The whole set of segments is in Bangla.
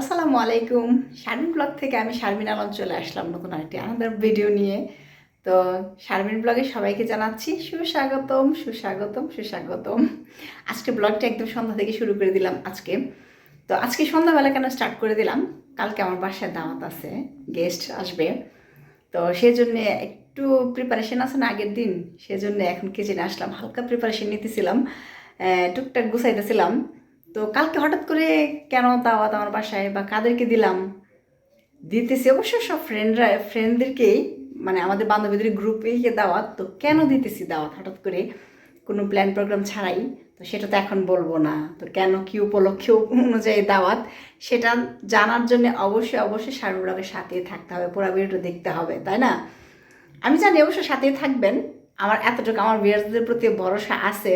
আসসালামু আলাইকুম। শারমিন ব্লগ থেকে আমি শারমিন আলম চলে আসলাম নতুন আরেকটি আনাদার ভিডিও নিয়ে। তো শারমিন ব্লগে সবাইকে জানাচ্ছি সুস্বাগতম সুস্বাগতম সুস্বাগতম। আজকে ব্লগটা একদম সন্ধ্যা থেকে শুরু করে দিলাম আজকে। তো আজকে সন্ধ্যাবেলা কেন স্টার্ট করে দিলাম? কালকে আমার বাসায় দাওয়াত আছে গেস্ট আসবে। তো সেজন্য একটু প্রিপারেশন আছে না আগের দিন, সেজন্য এখন কিচেনে আসলাম, হালকা প্রিপারেশন নিতেছিলাম টুকটাক গুছাইতেছিলাম। তো কালকে হঠাৎ করে কেন দাওয়াত আমার বাসায় বা কাদেরকে দিলাম? দিতেছি অবশ্য সব ফ্রেন্ডরা ফ্রেন্ডদেরকেই মানে আমাদের বান্ধবীদের গ্রুপেই দাওয়াত, তো কেন দিতেছি দাওয়াত হঠাৎ করে? কোনো প্ল্যান প্রোগ্রাম ছাড়াই, তো সেটা তো এখন বলব না। তো কেন কি উপলক্ষে অনুযায়ী দাওয়াত, সেটা জানার জন্য অবশ্যই অবশ্যই সারুরাগের সাথে থাকতে হবে, পুরো ভিডিওটা দেখতে হবে, তাই না? আমি জানি অবশ্যই সাথেই থাকবেন, আমার এতটুকু আমার বিয়ারদের প্রতি ভরসা আছে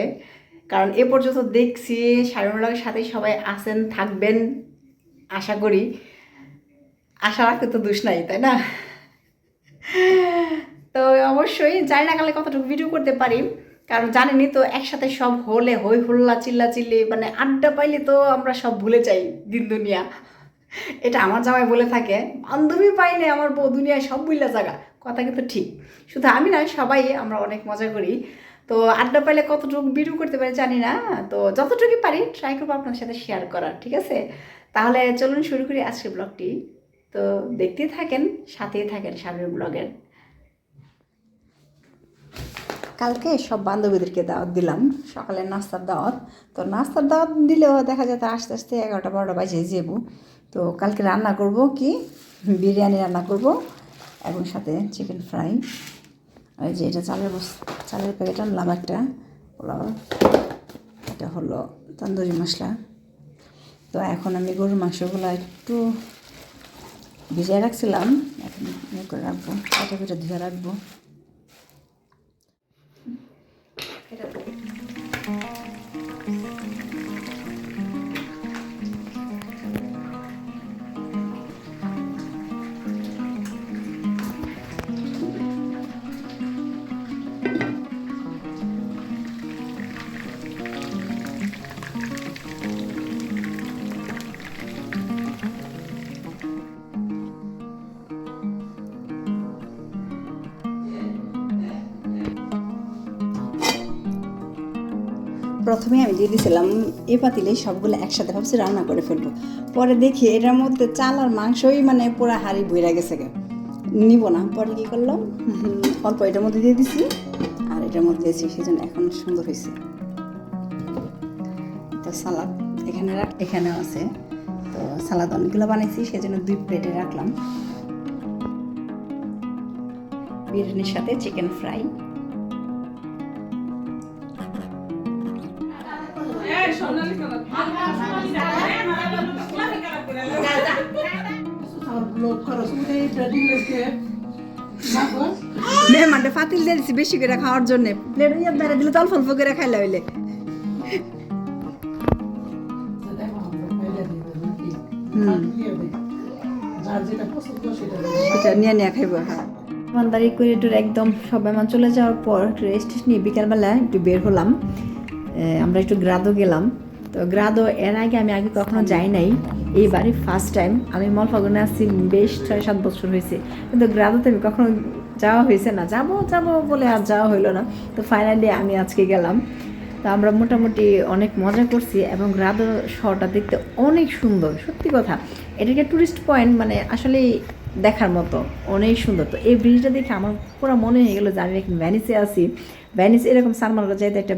কারণ এ পর্যন্ত দেখছি সারুরাগের সাথেই সবাই আছেন, থাকবেন, আশা করি। আশা রাখতে তো দোষ নাই, তাই না? তো অবশ্যই জানি না কালে কতটুকু ভিডিও করতে পারি, কারণ জানেনি তো একসাথে সব হলে, হই হুল্লা চিল্লা চিল্লি মানে আড্ডা পাইলে তো আমরা সব ভুলে যাই দিন দুনিয়া। এটা আমার জামাই বলে থাকে, বান্ধবী পাইলে আমার বউ, দুনিয়ায় সব বুঝলা জায়গা কথা কিন্তু ঠিক। শুধু আমি নয় সবাই আমরা অনেক মজা করি। তো আড্ডা পাইলে কতটুকু ভিডিও করতে পারি জানি না, তো যতটুকু পারি ট্রাই করব আপনার সাথে শেয়ার করার, ঠিক আছে? তাহলে চলুন শুরু করি আজকের ব্লগটি তো দেখতেই থাকেন, সাথেই থাকেন সামনের ব্লগের কালকে সব বান্ধবীদেরকে দাওয়াত দিলাম, সকালে নাস্তার দাওয়াত। তো নাস্তার দাওয়াত দিলেও দেখা যায় আস্তে আস্তে এগারোটা বারোটা বাজে যাব। তো কালকে রান্না করব কি? বিরিয়ানি রান্না করব এবং সাথে চিকেন ফ্রাই আর যে এটা চালের চালের প্যাকেট আনলাম একটা, পোলাও। এটা হলো তন্দুরি মশলা। তো এখন আমি গরুর মাংসগুলো একটু ভিজিয়ে রাখছিলাম, এখন ইয়ে করে রাখব এটা ধুয়ে রাখব। প্রথমে আমি দিয়ে দিয়েছিলাম এ পাতিলে সবগুলো একসাথে ভাবছি রান্না করে ফেলব। পরে দেখি এটার মধ্যে চাল আর মাংসই মানে পুরো হাড়ি বইরা গেছে নিব না। পরে কী করলাম? অল্প এটার মধ্যে দিয়ে দিছি। আর এটার মধ্যে দিয়েছি সেই জন্য এখন সুন্দর হয়েছে। তো সালাদ এখানে এখানেও আছে। তো সালাদ অনেকগুলো বানাইছি সেই জন্য দুই প্লেটে রাখলাম। বিরিয়ানির সাথে চিকেন ফ্রাই মেহমানটা ফাতিল দিয়ে বেশি করে খাওয়ার জন্য। প্লেট দিলে তো অল্প করে খাইলে হইলে। খাইব হ্যাঁ। একদম সব মেহমান চলে যাওয়ার পর রেস্ট নিয়ে বিকালবেলা একটু বের হলাম। আমরা একটু গ্রাদো গেলাম। তো গ্রাদো এর আগে আমি আগে কখনো যাই নাই। এইবারই ফার্স্ট টাইম আমি মলফাগুনে আসছি বেশ ছয় সাত বছর হয়েছে। কিন্তু গ্রাদোতে আমি কখনো যাওয়া হয়েছে না। যাব যাব বলে আর যাওয়া হইল না। তো ফাইনালি আমি আজকে গেলাম। তো আমরা মোটামুটি অনেক মজা করছি এবং গ্রাদো শহরটা দেখতে অনেক সুন্দর, সত্যি কথা। এটাকে টুরিস্ট পয়েন্ট মানে আসলে দেখার মতো, অনেক সুন্দর। তো এই ব্রিজটা দেখে আমার পুরো মনে হয়ে গেলো যে আমি এখন ভ্যানিসে আছি। ভ্যানিস এরকম সালমানগর যাইতে একটা